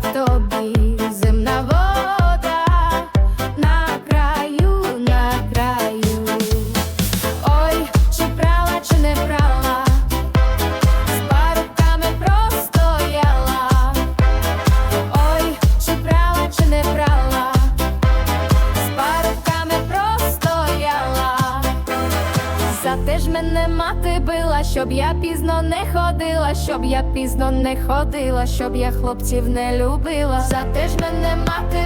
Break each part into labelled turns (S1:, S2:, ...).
S1: тобі. За те ж мене мати била, щоб я пізно не ходила, щоб я пізно не ходила, щоб я хлопців не любила. За те ж мене мати.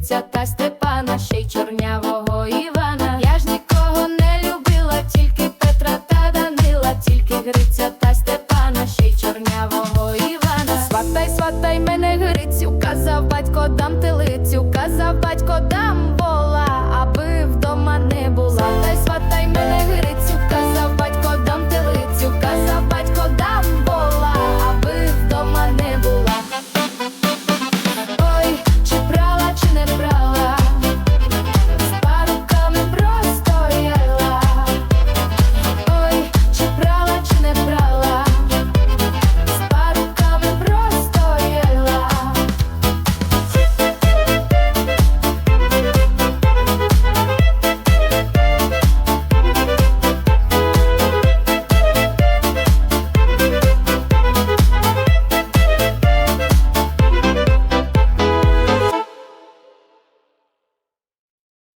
S1: Лисиця та стіна.